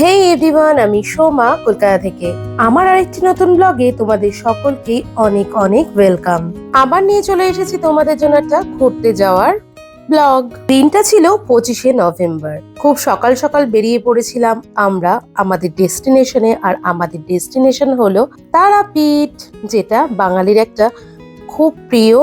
হে everyone আমি সোমা কলকাতা থেকে। আমার আরেকটি নতুন ব্লগে তোমাদের সকলকে অনেক অনেক ওয়েলকাম আবার নিয়ে চলে এসেছি তোমাদের জন্য একটা ঘুরতে যাওয়ার ব্লগ দিনটা ছিল পঁচিশে নভেম্বর। খুব সকাল সকাল বেরিয়ে পড়েছিলাম আমরা আমাদের ডেস্টিনেশনে আর আমাদের ডেস্টিনেশন হলো তারাপীঠ, যেটা বাঙালির একটা খুব প্রিয়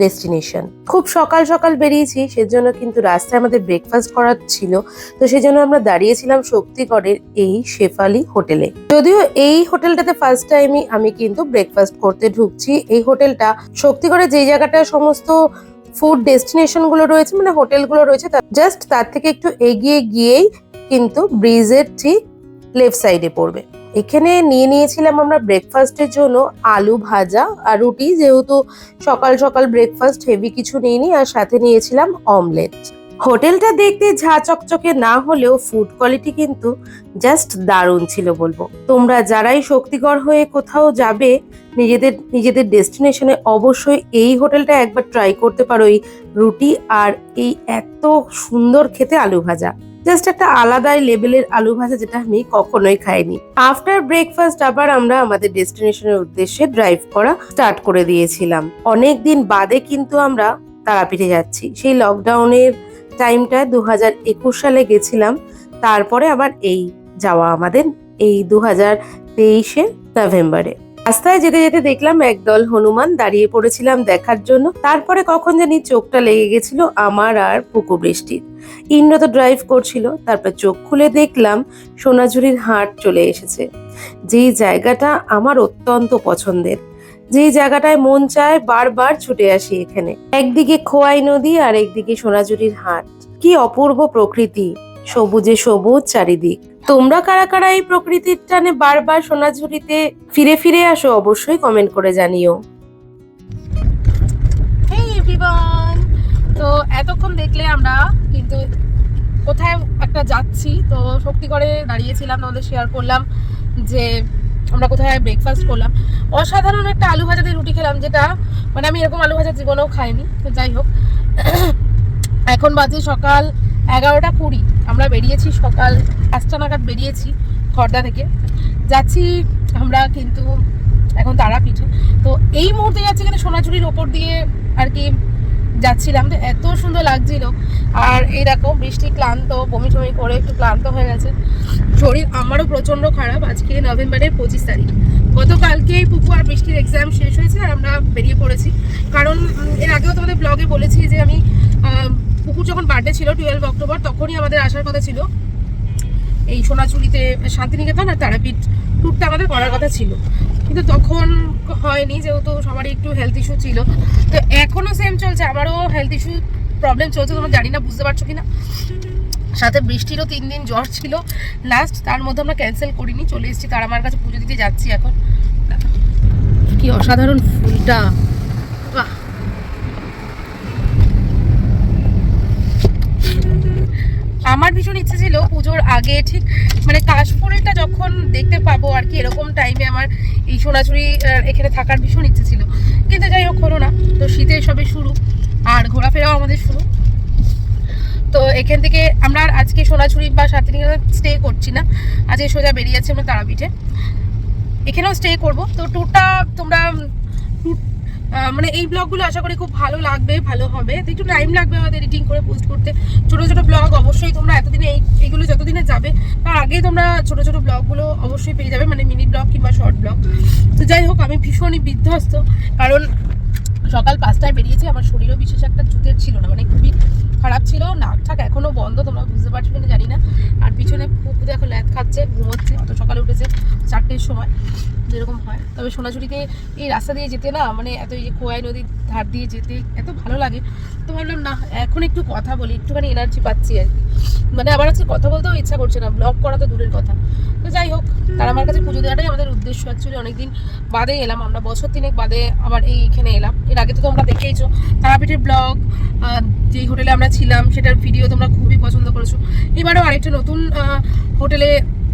ডেস্টিনেশন খুব সকাল সকাল বেরিয়েছি, সেজন্য কিন্তু রাস্তায় আমাদের ব্রেকফাস্ট করার ছিল। তো সেজন্য আমরা দাঁড়িয়েছিলাম শক্তিগড়ের এই শেফালি হোটেলে। যদিও এই হোটেলটাতে ফার্স্ট টাইমই আমি কিন্তু ব্রেকফাস্ট করতে ঢুকছি। এই হোটেলটা শক্তিগড়ে যেই জায়গাটায় সমস্ত ফুড ডেস্টিনেশনগুলো রয়েছে মানে হোটেলগুলো রয়েছে জাস্ট তার থেকে একটু এগিয়ে গিয়েই কিন্তু ব্রিজের ঠিক লেফট সাইডে পড়বে। এখানে নিয়ে নিয়েছিলাম আমরা ব্রেকফাস্টের জন্য আলু ভাজা আর রুটি। যেহেতু সকাল সকাল ব্রেকফাস্ট হেভি কিছু নিইনি আর সাথে নিয়েছিলাম অমলেট হোটেলটা দেখতে ঝা চকচকে না হলেও ফুড কোয়ালিটি কিন্তু জাস্ট দারুণ ছিল বলব। তোমরা যারাই শক্তিগড় হয়ে কোথাও যাবে, নিজেদের নিজেদের ডেস্টিনেশনে অবশ্যই এই হোটেলটা একবার ট্রাই করতে পারো এই রুটি আর এই এত সুন্দর খেতে আলু ভাজা। জাস্ট একটা আলাদাই লেভেলের আলু ভাজা যেটা আমি কখনোই খাইনি। আফটার ব্রেকফাস্ট আবার আমরা আমাদের ডেস্টিনেশনের উদ্দেশ্যে ড্রাইভ করা স্টার্ট করে দিয়েছিলাম। অনেক দিন বাদে কিন্তু আমরা তারাপীঠে যাচ্ছি। সেই লকডাউনের টাইমটা দু হাজার একুশ সালে গেছিলাম। তারপরে আবার এই যাওয়া আমাদের এই দু হাজার তেইশে নভেম্বরে রাস্তায় যেতে যেতে দেখলাম একদল হনুমান দাঁড়িয়ে পড়েছিলাম দেখার জন্য। তারপরে কখন জানি চোখটা লেগে গেছিল আমার আর পুকু বৃষ্টির। ইন্দ্র তো ড্রাইভ করছিল, তারপর চোখ খুলে দেখলাম সোনাঝুরির হাট চলে এসেছে। যেই জায়গাটা আমার অত্যন্ত পছন্দের, যেই জায়গাটায় মন চায় বারবার ছুটে আসি এখানে। একদিকে খোয়াই নদী আর একদিকে সোনাঝুরির হাট। কি অপূর্ব প্রকৃতি, সবুজে সবুজ চারিদিক। তোমরা কারা কারা এই প্রকৃতির টানে বারবার সোনাঝুরিতে ফিরে ফিরে আসো অবশ্যই কমেন্ট করে জানিও। তো এতক্ষণ দেখলে আমরা কিন্তু কোথায় একটা যাচ্ছি, তো শক্তিগড়ে দাঁড়িয়েছিলাম, তোমাদের শেয়ার করলাম যে আমরা কোথায় ব্রেকফাস্ট করলাম। অসাধারণ একটা আলু ভাজা দিয়ে রুটি খেলাম, যেটা মানে আমি এরকম আলু ভাজা জীবনেও খাইনি, তো যাই হোক। এখন বাজে সকাল এগারোটা কুড়ি, আমরা বেরিয়েছি সকাল পাঁচটা নাগাদ বেরিয়েছি খর্দা থেকে। যাচ্ছি আমরা কিন্তু এখন তারাপীঠে। তো এই মুহূর্তে যাচ্ছি কিন্তু সোনাঝুরির ওপর দিয়ে আর কি যাচ্ছিলাম। তো এত সুন্দর লাগছিল। আর এইরকম বৃষ্টি ক্লান্ত, বমি টমি করে একটু ক্লান্ত হয়ে গেছে। শরীর আমারও প্রচণ্ড খারাপ আজকে নভেম্বরের পঁচিশ তারিখ। গতকালকেই পুকু আর বৃষ্টির এক্সাম শেষ হয়েছে আর আমরা বেরিয়ে পড়েছি। কারণ এর আগেও তোমাদের ব্লগে বলেছি যে আমি পুকুর যখন বার্থডে ছিল টুয়েলভ অক্টোবর তখনই আমাদের আসার কথা ছিল। এই সোনাচুরিতে শান্তিনিকেতন আর তারাপীঠ ট্যুরটা আমাদের করার কথা ছিল। কিন্তু তখন হয়নি, যেহেতু সবারই একটু হেলথ ইস্যু ছিল। তো এখনও সেম চলছে, আমারও হেলথ ইস্যু প্রবলেম চলছে, তোমরা জানি না, বুঝতে পারছ কিনা। সাথে বৃষ্টিরও তিন দিন জ্বর ছিল। লাস্ট তার মধ্যে আমরা ক্যান্সেল করিনি, চলে এসেছি, তার আমার কাছে পুজো দিতে যাচ্ছি এখন। কি অসাধারণ ফুলটা। আমার ভীষণ ইচ্ছে ছিল পুজোর আগে ঠিক মানে কাশফুলটা যখন দেখতে পাবো আর কি এরকম টাইমে আমার এই সোনাঝুরি এখানে থাকার ভীষণ ইচ্ছে ছিল। কিন্তু যাই হোক, হলো না। তো শীতের সবে শুরু, আর ঘোরাফেরাও আমাদের শুরু। তো এখান থেকে আমরা আর আজকে সোনাঝুরি বা শান্তিনিকেতন স্টে করছি না। আজকে সোজা বেরিয়ে যাচ্ছি আমরা তারাপীঠে। এখানেও স্টে করব। তো ট্যুরটা তোমরা মানে এই ব্লগগুলো আশা করি খুব ভালো লাগবে, ভালো হবে। তো একটু টাইম লাগবে আমাদের এডিটিং করে পোস্ট করতে। ছোটো ছোটো ব্লগ অবশ্যই তোমরা এতদিনে এই, এইগুলো যতদিনে যাবে, তার আগে তোমরা ছোটো ছোটো ব্লগগুলো অবশ্যই পেয়ে যাবে মানে মিনি ব্লগ কিংবা শর্ট ব্লগ তো যাই হোক, আমি ভীষণই বিধ্বস্ত, কারণ সকাল পাঁচটায় বেরিয়েছি, আমার শরীরও বিশেষ একটা জুতের ছিল না মানে খুবই খারাপ ছিল। নাক ঠাক এখনও বন্ধ, তোমরা বুঝতে পারছ কিনা জানি না। আর পিছনে পুকু দেখো ল্যাদ খাচ্ছে, ঘুমোচ্ছে, অত সকালে উঠেছে চারটের সময়, যেরকম হয়। তবে সোনাঝুরিতে এই রাস্তা দিয়ে যেতে না মানে এত এই যে খোয়াই নদীর ধার দিয়ে যেতে এত ভালো লাগে। তো ভাবলাম না, এখন একটু কথা বলি, একটুখানি এনার্জি পাচ্ছি আর কি। মানে আমার আজকে কথা বলতেও ইচ্ছা করছে না ব্লগ করা তো দূরের কথা। তো যাই হোক, তার আমার কাছে পুজো দেওয়াটাই আমাদের উদ্দেশ্য। অ্যাকচুয়ালি অনেকদিন বাদে এলাম, আমরা বছর তিনেক বাদে আবার এই এখানে এলাম। এর আগে তো তোমরা দেখেইছো, তারাপীঠের ব্লগ যেই হোটেলে আমরা ছিলাম, সেটার ভিডিও তোমরা খুবই পছন্দ করেছ। এবারেও আরেকটা নতুন হোটেলে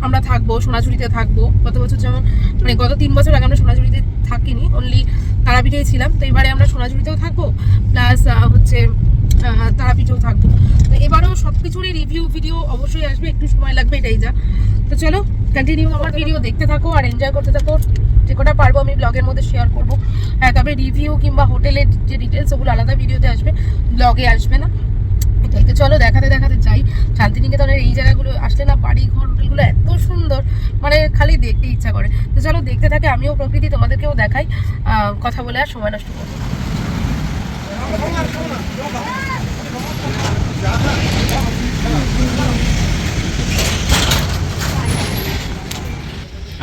আমরা থাকব, সোনাঝুরিতে থাকব। গত বছর যেমন মানে গত তিন বছর আগে আমরা সোনাঝুরিতে থাকিনি অনলি তারাপীঠেই ছিলাম। তো এবারে আমরা সোনাঝুরিতেও থাকব প্লাস হচ্ছে তারাপীঠেও থাকব। তো এবারেও সব কিছুরই রিভিউ ভিডিও অবশ্যই আসবে, একটু সময় লাগবে এটাই যা। তো চলো কন্টিনিউ আমার ভিডিও দেখতে থাকো আর এনজয় করতে থাকো। যে কটা পারব আমি ব্লগের মধ্যে শেয়ার করব। হ্যাঁ তবে রিভিউ কিংবা হোটেলের যে ডিটেলস ওগুলো আলাদা ভিডিওতে আসবে ব্লগে আসবে না। এটাই তো চলো দেখাতে দেখাতে যাই। শান্তিনিকেতনের এই জায়গাগুলো আসলে না বাড়ি ঘর হোটেলগুলো এত সুন্দর মানে খালি দেখতে ইচ্ছা করে। তো চলো দেখতে থাকে, আমিও প্রকৃতি তোমাদেরকেও দেখাই কথা বলে আর সময় নষ্ট করব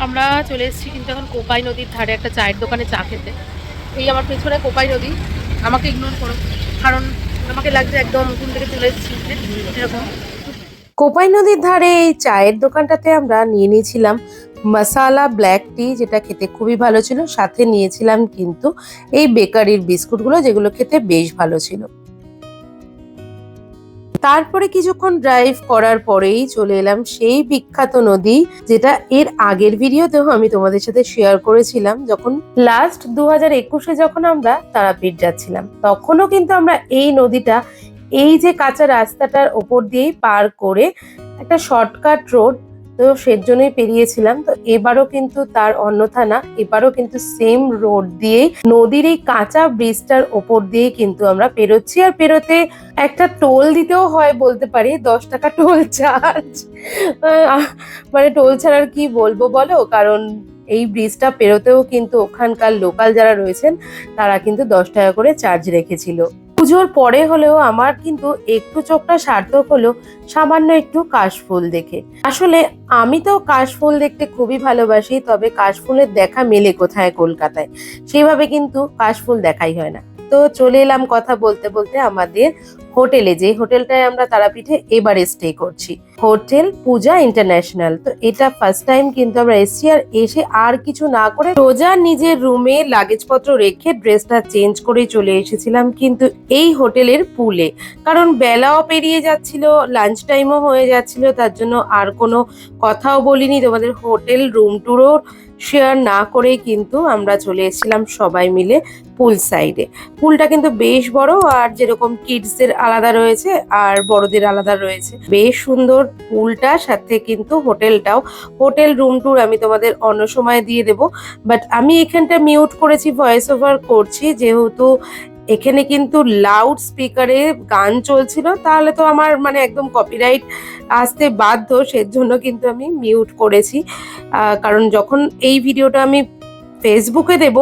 আমরা চলে এসেছি কিন্তু এখন কোপাই নদীর ধারে একটা চায়ের দোকানে চা খেতে। এই আমার পেছনে কোপাই নদী, আমাকে ইগনোর করো। কারণ আমাকে লাগছে একদম নতুন থেকে চলে এসেছি এরকম। কোপাই নদীর ধারে এই চায়ের দোকানটাতে আমরা নিয়ে নিয়েছিলাম মশালা ব্ল্যাক টি যেটা খেতে খুবই ভালো ছিল। সাথে নিয়েছিলাম কিন্তু এই বেকারির বিস্কুটগুলো, যেগুলো খেতে বেশ ভালো ছিল। তারপরে কিছুক্ষণ ড্রাইভ করার পরেই চলে এলাম সেই বিখ্যাত নদী, যেটা এর আগের ভিডিওতেও আমি তোমাদের সাথে শেয়ার করেছিলাম, যখন লাস্ট দু হাজার একুশে যখন আমরা তারাপীঠ যাচ্ছিলাম, তখনও কিন্তু আমরা এই নদীটা, এই যে কাঁচা রাস্তাটার ওপর দিয়েই পার করে একটা শর্টকাট রোড তো সেজন্যই পেরিয়েছিলাম। তো এবারও কিন্তু তার অন্যথা না, এবারও কিন্তু সেম রোড দিয়ে নদীর এই কাঁচা ব্রিজটার ওপর দিয়ে কিন্তু আমরা পেরোচ্ছি। আর পেরোতে একটা টোল দিতেও হয় বলতে পারি, দশ টাকা টোল চার্জ মানে টোল ছাড়ার কি বলব বলো? কারণ এই ব্রিজটা পেরোতেও কিন্তু ওখানকার লোকাল যারা রয়েছেন, তারা কিন্তু দশ টাকা করে চার্জ রেখেছিল। পুজোর পরে হলেও আমার কিন্তু একটু চোখটা সার্থক হলো সামান্য একটু কাশফুল দেখে। আসলে আমি তো কাশফুল দেখতে খুবই ভালোবাসি, তবে কাশফুলের দেখা মেলে কোথায়? কলকাতায়। সেভাবে কিন্তু কাশফুল দেখাই হয় না। তো চলে এলাম কথা বলতে বলতে আমাদের হোটেলে। যে হোটেলটায় আমরা তারাপীঠে এবারে স্টে করছি। Hotel Puja international. তো এটা ফার্স্ট টাইম কিন্তু আমরা এসছি আর এসে আর কিছু না করে রোজা নিজের রুমে লাগেজপত্র রেখে ড্রেসটা চেঞ্জ করে চলে এসেছিলাম কিন্তু এই হোটেলের পুলে কারণ বেলাও পেরিয়ে যাচ্ছিল লাঞ্চ টাইমও হয়ে যাচ্ছিল, তার জন্য আর কোনো কথাও বলিনি। তোমাদের হোটেল রুম টুরও শেয়ার না করেই কিন্তু আমরা চলে এসেছিলাম সবাই মিলে পুল সাইডে পুলটা কিন্তু বেশ বড় আর যেরকম কিডসদের আলাদা রয়েছে আর বড়দের আলাদা রয়েছে। বেশ সুন্দর পুলটা সাথে কিন্তু হোটেলটাও হোটেল রুম টুর আমি তোমাদের অন্য সময় দিয়ে দেব। বাট আমি এখানটা মিউট করেছি ভয়েস ওভার করছি, যেহেতু এখানে কিন্তু লাউড স্পিকারে গান চলছিল, তাহলে তো আমার মানে একদম কপিরাইট আসতে বাধ্য, সেজন্য কিন্তু আমি মিউট করেছি। কারণ যখন এই ভিডিওটা আমি ফেসবুকে দেব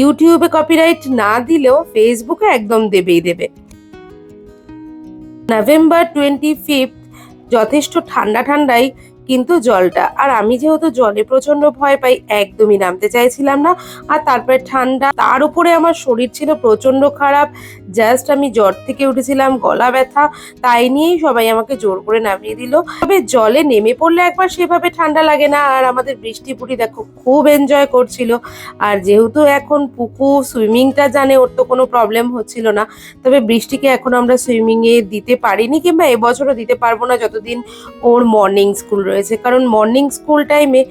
ইউটিউবে কপিরাইট না দিলেও ফেসবুকে একদম দেবেই দেবে। নভেম্বর টোয়েন্টি ফিফথ যথেষ্ট ঠান্ডা ঠান্ডাই কিন্তু জলটা। আর আমি যেহেতু জলে প্রচণ্ড ভয় পাই, একদমই নামতে চাইছিলাম না। আর তারপরে ঠান্ডা, তার উপরে আমার শরীর ছিল প্রচণ্ড খারাপ। জাস্ট আমি জ্বর থেকে উঠেছিলাম, গলা ব্যথা, তাই নিয়েই সবাই আমাকে জোর করে নামিয়ে দিল। তবে জলে নেমে পড়লে একবার সেভাবে ঠান্ডা লাগে না। আর আমাদের বৃষ্টি বৃষ্টিপুরি দেখো, খুব এনজয় করছিল। আর যেহেতু এখন পুকু সুইমিংটা জানে, ওর তো কোনো প্রবলেম হচ্ছিল না। তবে বৃষ্টিকে এখন আমরা সুইমিংয়ে দিতে পারিনি কিংবা এবছরও দিতে পারব না, যতদিন ওর মর্নিং স্কুল রয়েছে। কারণ মর্নিং স্কুল টাইমে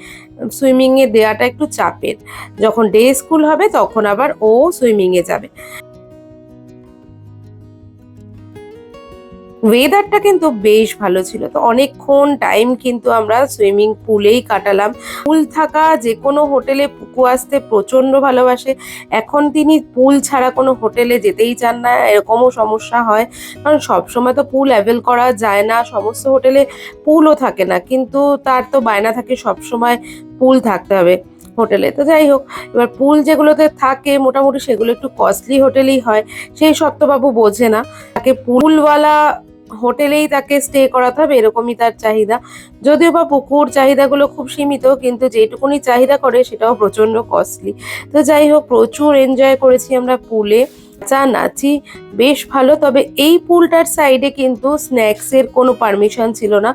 সুইমিংয়ে দেওয়াটা একটু চাপের। যখন ডে স্কুল হবে, তখন আবার ও সুইমিংয়ে যাবে। ওয়েদারটা কিন্তু বেশ ভালো ছিল। তো অনেকক্ষণ টাইম কিন্তু আমরা সুইমিং পুলেই কাটালাম। পুল থাকা যে কোনো হোটেলে পুকু আসতে প্রচণ্ড ভালোবাসে। এখন তিনি পুল ছাড়া কোনো হোটেলে যেতেই চান না, এরকমও সমস্যা হয়। কারণ সবসময় তো পুল অ্যাভেল করা যায় না, সমস্ত হোটেলে পুলও থাকে না। কিন্তু তার তো বায়না থাকে সবসময় পুল থাকতে হবে হোটেলে। তো যাই হোক, এবার পুল যেগুলোতে থাকে, মোটামুটি সেগুলো একটু কস্টলি হোটেলই হয়। সেই সত্যবাবু বোঝে না। তাকে পুলওয়ালা হোটেলেই তাকে স্টে করাতে হবে, এরকমই তার চাহিদা। যদিও বা পুকুর চাহিদাগুলো খুব সীমিত, কিন্তু যেটুকুনি চাহিদা করে সেটাও প্রচণ্ড কস্টলি তো যাই হোক, প্রচুর এনজয় করেছি আমরা পুলে। নাচি বেশ ভালো, তবে এই পুলটার সাইডে কিন্তু স্ন্যাক্সের কোনো পারমিশন ছিল না।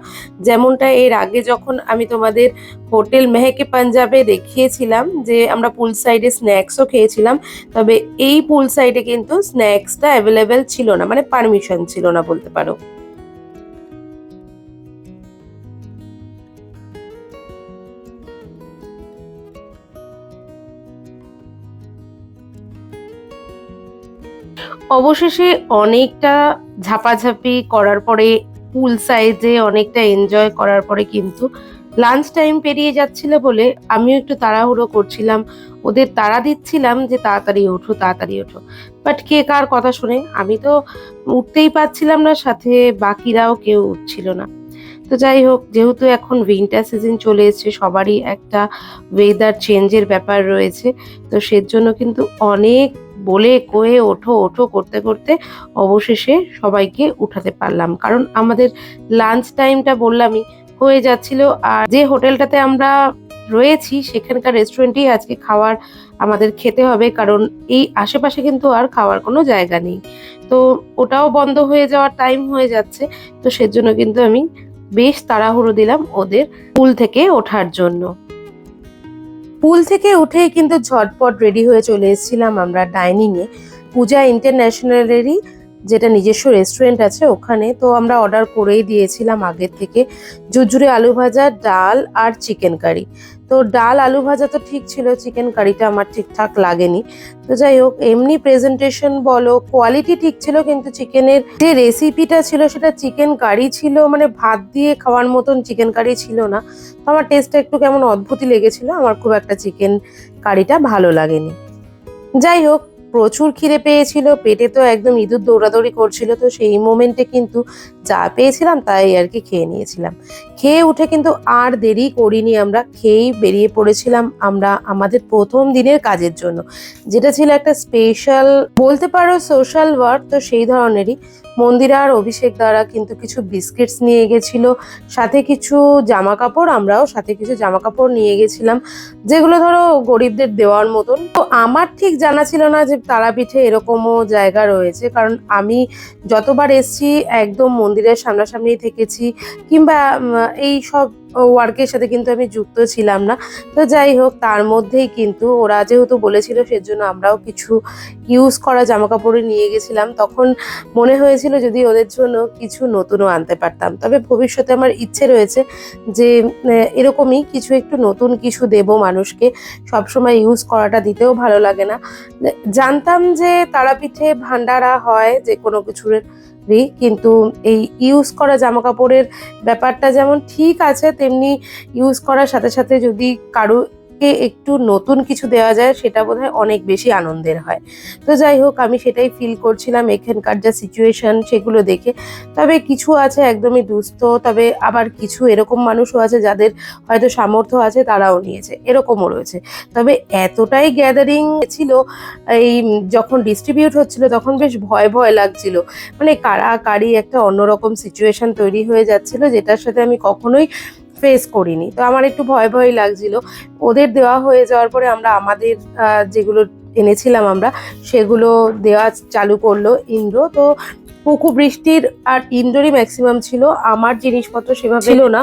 যেমনটা এর আগে যখন আমি তোমাদের হোটেল মেহেকে পাঞ্জাবে দেখিয়েছিলাম যে আমরা পুল সাইডে স্ন্যাক্সও খেয়েছিলাম, তবে এই পুল সাইডে কিন্তু স্ন্যাক্সটা অ্যাভেলেবেল ছিল না মানে পারমিশন ছিল না বলতে পারো। অবশেষে অনেকটা ঝাপাঝাপি করার পরে পুল সাইজে অনেকটা এনজয় করার পরে কিন্তু লাঞ্চ টাইম পেরিয়ে যাচ্ছিল বলে আমিও একটু তাড়াহুড়ো করছিলাম। ওদের তাড়া দিচ্ছিলাম যে তাড়াতাড়ি ওঠো তাড়াতাড়ি ওঠো। বাট কে কার কথা শুনে? আমি তো উঠতেই পারছিলাম না, সাথে বাকিরাও কেউ উঠছিল না। তো যাই হোক, যেহেতু এখন উইন্টার সিজন চলে এসেছে, সবারই একটা ওয়েদার চেঞ্জের ব্যাপার রয়েছে, তো সেজন্য কিন্তু অনেক বলে, কয়ে, ওঠো ওঠো করতে করতে অবশেষে সবাইকে উঠাতে পারলাম। কারণ আমাদের লাঞ্চ টাইমটা বললামই, হয়ে যাচ্ছিল। আর যে হোটেলটাতে আমরা রয়েছি, সেখানকার রেস্টুরেন্টেই আজকে খাওয়ার আমাদের খেতে হবে, কারণ এই আশেপাশে কিন্তু আর খাওয়ার কোনো জায়গা নেই। তো ওটাও বন্ধ হয়ে যাওয়ার টাইম হয়ে যাচ্ছে। তো সেজন্য কিন্তু আমি বেশ তাড়াহুড়ো দিলাম ওদের পুল থেকে ওঠার জন্য। পুল থেকে উঠে কিন্তু ঝটপট রেডি হয়ে চলে এসেছিলাম আমরা ডাইনিং এ। পূজা ইন্টারন্যাশনালেরই যেটা নিজস্ব রেস্টুরেন্ট আছে ওখানে। তো আমরা অর্ডার করেই দিয়েছিলাম আগের থেকে। জুজুরে আলু ভাজা ডাল আর চিকেন কারি তো ডাল আলু ভাজা তো ঠিক ছিল চিকেন কারিটা আমার ঠিকঠাক লাগেনি। তো যাই হোক, এমনি প্রেজেন্টেশন বলো কোয়ালিটি ঠিক ছিল, কিন্তু চিকেনের যে রেসিপিটা ছিল, সেটা চিকেন কারি ছিল মানে ভাত দিয়ে খাওয়ার মতন চিকেন কারি ছিল না। তো আমার টেস্টটা একটু কেমন অদ্ভুতই লেগেছিল, আমার খুব একটা চিকেন কারিটা ভালো লাগেনি। যাই হোক প্রচুর খিদে পেয়েছিল, পেটে তো একদম ইঁদুর দৌড়াদৌড়ি করছিল, তো সেই মোমেন্টে কিন্তু যা পেয়েছিলাম তাই আর কি খেয়ে নিয়েছিলাম। খেয়ে উঠে কিন্তু আর দেরি করিনি আমরা, খেয়েই বেরিয়ে পড়েছিলাম আমরা আমাদের প্রথম দিনের কাজের জন্য। যেটা ছিল একটা স্পেশাল বলতে পারো সোশ্যাল ওয়ার্ক তো সেই ধরনেরই। মন্দিরা আর অভিষেক দ্বারা কিন্তু কিছু বিস্কিটস নিয়ে গেছিল, সাথে কিছু জামা কাপড় আমরাও সাথে কিছু জামা কাপড় নিয়ে গেছিলাম, যেগুলো ধরো গরিবদের দেওয়ার মতন। তো আমার ঠিক জানা ছিল না যে তারাপীঠে এরকমও জায়গা রয়েছে, কারণ আমি যতবার এসছি একদম মন্দিরের সামনাসামনি থেকেছি, কিংবা এই সব ওয়ার্কের সাথে কিন্তু আমি যুক্ত ছিলাম না। তো যাই হোক, তার মধ্যেই কিন্তু ওরা যেহেতু বলেছিল সেজন্য আমরাও কিছু ইউজ করা জামা কাপড়ে নিয়ে গেছিলাম। তখন মনে হয়েছিল যদি ওদের জন্য কিছু নতুনও আনতে পারতাম। তবে ভবিষ্যতে আমার ইচ্ছে রয়েছে যে এরকমই কিছু একটু নতুন কিছু দেব মানুষকে। সবসময় ইউজ করাটা দিতেও ভালো লাগে না। জানতাম যে তারাপীঠে ভান্ডারা হয়, যে কোনো কিছুর কিন্তু এই ইউজ করা জামা কাপড়ের ব্যাপারটা যেমন ঠিক আছে, তেমনি ইউজ করার সাথে সাথে যদি কারোকে একটু নতুন কিছু দেওয়া যায়, সেটা বোধহয় অনেক বেশি আনন্দের হয়। তো যাই হোক, আমি সেটাই ফিল করছিলাম, এখানকার যা সিচুয়েশন সেগুলো দেখে। তবে কিছু আছে একদমই দুস্থ, তবে আবার কিছু এরকম মানুষও আছে যাদের হয়তো সামর্থ্য আছে তারাও নিয়েছে, এরকমও রয়েছে। তবে এতটাই গ্যাদারিং ছিল, এই যখন ডিস্ট্রিবিউট হচ্ছিল তখন বেশ ভয় ভয় লাগছিল। মানে কাড়াকাড়ি একটা অন্যরকম সিচুয়েশন তৈরি হয়ে যাচ্ছিল, যেটার সাথে আমি কখনোই ফেস করিনি। তো আমার একটু ভয় ভয় লাগছিল। ওদের দেওয়া হয়ে যাওয়ার পরে আমরা আমাদের যেগুলো এনেছিলাম আমরা, সেগুলো দেওয়া চালু করল ইন্দ্র। তো বৃষ্টির আর ইন্দ্রই ম্যাক্সিমাম ছিল। আমার জিনিসপত্র সেভাবে ছিল না।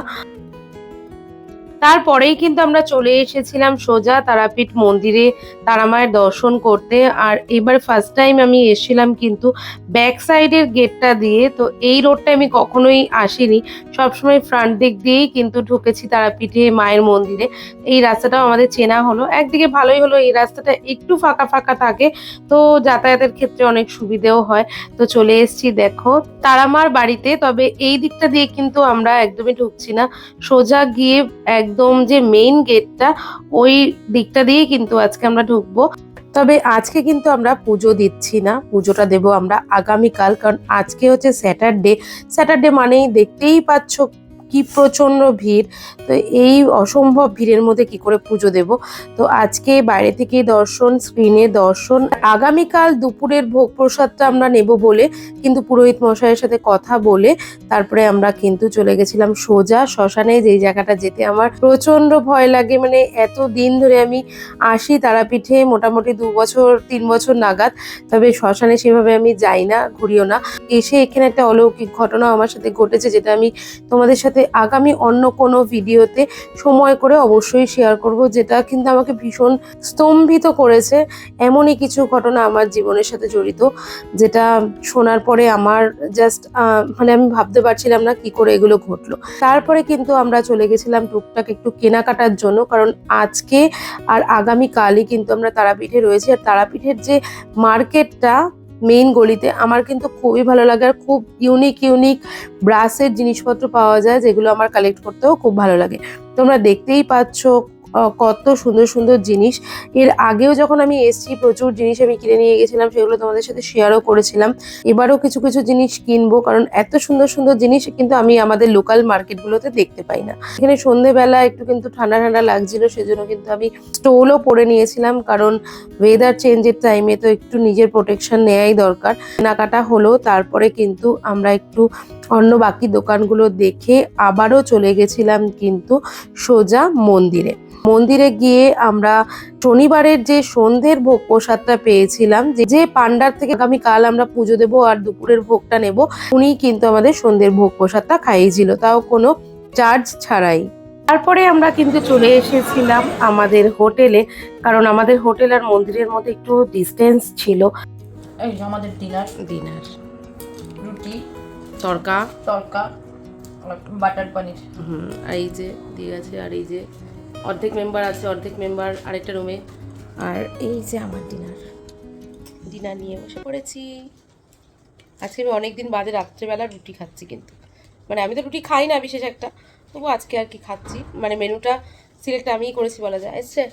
তারপরেই কিন্তু আমরা চলে এসেছিলাম সোজা তারাপীঠ মন্দিরে তারামায়ের দর্শন করতে। আর এবার ফার্স্ট টাইম আমি এসেছিলাম কিন্তু ব্যাক সাইডের গেটটা দিয়ে, তো এই রোডটা আমি কখনোই আসিনি। সবসময় ফ্রন্ট দিক দিয়েই কিন্তু ঢুকেছি তারাপীঠে, মায়ের মন্দিরে। এই রাস্তাটাও আমাদের চেনা হলো। একদিকে ভালোই হলো, এই রাস্তাটা একটু ফাঁকা ফাঁকা থাকে, তো যাতায়াতের ক্ষেত্রে অনেক সুবিধেও হয়। তো চলে এসেছি, দেখো। তারামার বাড়িতে, তবে এই দিকটা দিয়ে কিন্তু আমরা একদমই ঢুকছি না। সোজা গিয়ে একদম যে মেইন গেটটা ওই দিকটা দিয়ে কিন্তু আজকে আমরা ঢুকবো। তবে আজকে কিন্তু আমরা পুজো দিচ্ছি না, পুজোটা দেব আমরা আগামীকাল, কারণ আজকে হচ্ছে স্যাটারডে স্যাটারডে মানেই দেখতেই পাচ্ছ কি প্রচণ্ড ভিড়। তো এই অসম্ভব ভিড়ের মধ্যে কি করে পুজো দেব? তো আজকে বাইরে থেকে দর্শন স্ক্রিনে দর্শন। আগামীকাল দুপুরের ভোগ প্রসাদটা আমরা নেব বলে কিন্তু পুরোহিত মশাইয়ের সাথে কথা বলে তারপরে আমরা কিন্তু চলে গেছিলাম সোজা শ্মশানে, যেই জায়গাটা যেতে আমার প্রচণ্ড ভয় লাগে। মানে এত দিন ধরে আমি আসি তারাপীঠে, মোটামুটি দু বছর, তিন বছর নাগাদ। তবে শ্মশানে সেভাবে আমি যাই না, ঘুরিও না। এসে এখানে একটা অলৌকিক ঘটনা আমার সাথে ঘটেছে, যেটা আমি তোমাদের সাথে আগামী অন্য কোনো ভিডিওতে সময় করে অবশ্যই শেয়ার করব, যেটা কিন্তু আমাকে ভীষণ স্তম্ভিত করেছে। এমনই কিছু ঘটনা আমার জীবনের সাথে জড়িত, যেটা শোনার পরে আমার জাস্ট মানে আমি ভাবতে পারছিলাম না কি করে এগুলো ঘটলো। তারপরে কিন্তু আমরা চলে গেছিলাম টুকটাক একটু কেনাকাটার জন্য, কারণ আজকে আর আগামী কালই কিন্তু আমরা তারাপীঠে রয়েছি। আর তারাপীঠের যে মার্কেটটা মেইন গলিতে। আমার কিন্তু খুবই ভালো লাগে আর খুব ইউনিক ইউনিক ব্রাশের জিনিসপত্র পাওয়া যায় যেগুলো আমার কালেক্ট করতেও খুব ভালো লাগে। তোমরা দেখতেই পাচ্ছ কত সুন্দর সুন্দর জিনিস। এর আগেও যখন আমি এসেছি, প্রচুর জিনিস আমি কিনে নিয়ে গেছিলাম, সেগুলো তোমাদের সাথে শেয়ারও করেছিলাম। এবারও কিছু কিছু জিনিস কিনবো, কারণ এত সুন্দর সুন্দর জিনিস কিন্তু আমি আমাদের লোকাল মার্কেটগুলোতে দেখতে পাই না। এখানে সন্ধেবেলা একটু কিন্তু ঠান্ডা ঠান্ডা লাগছিল, সেজন্য কিন্তু আমি স্টোলও পরে নিয়েছিলাম, কারণ ওয়েদার চেঞ্জের টাইমে তো একটু নিজের প্রোটেকশন নেওয়াই দরকার। কেনাকাটা হলো, তারপরে কিন্তু আমরা একটু অন্য বাকি দোকানগুলো দেখে আবারও চলে গেছিলাম কিন্তু সোজা মন্দিরে। মন্দিরে গিয়ে আমরা শনিবারের যে সন্ধ্যের ভোগ প্রসাদটা পেয়েছিলাম যে- যে পান্ডার থেকে আগামীকাল আমরা পুজো দেবো আর দুপুরের ভোগটা নেব উনি কিন্তু আমাদের সন্ধ্যের ভোগ প্রসাদটা খাইয়েছিল তাও কোনো চার্জ ছাড়াই। তারপরে আমরা কিন্তু চলে এসেছিলাম আমাদের হোটেলে কারণ আমাদের হোটেল আর মন্দিরের মধ্যে একটু ডিস্টেন্স ছিল। এই যে আমাদের ডিনার ডিনার রুটি। তরকা তরকা বাটার পনির হুম আর এই যে দিয়ে আছে আর এই যে অর্ধেক মেম্বার আছে অর্ধেক মেম্বার আরেকটা রুমে আর এই যে আমার ডিনার ডিনার নিয়ে বসে পড়েছি। আজকে আমি অনেকদিন বাদে রাত্রেবেলা রুটি খাচ্ছি কিন্তু। মানে আমি তো রুটি খাই না বিশেষ একটা। তবু আজকে আর কি খাচ্ছি। মানে মেনুটা সিলেক্ট আমিই করেছি বলা যায়। এসছে?